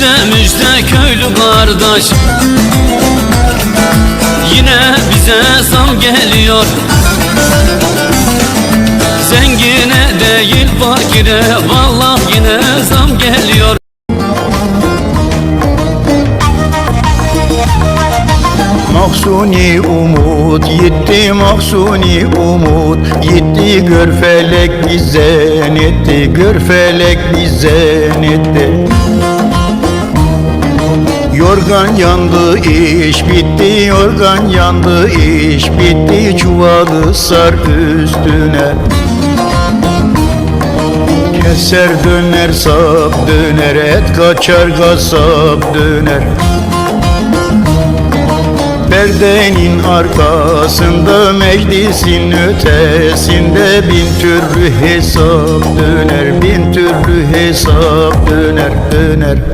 Müjde müjde köylü kardeş. Yine bize zam geliyor. Zengine değil fakire Vallahi yine zam geliyor. Mahsuni umut yitti mahsuni umut. Yitti gör felek bizden etti Gör felek bizden etti Yorgan yandı iş bitti. Yorgan yandı iş bitti. Çuvalı sar üstüne. Keser döner sap döner. Et kaçar gasap döner. Perdenin arkasında meclisin ötesinde bin türlü hesap döner bin türlü hesap döner döner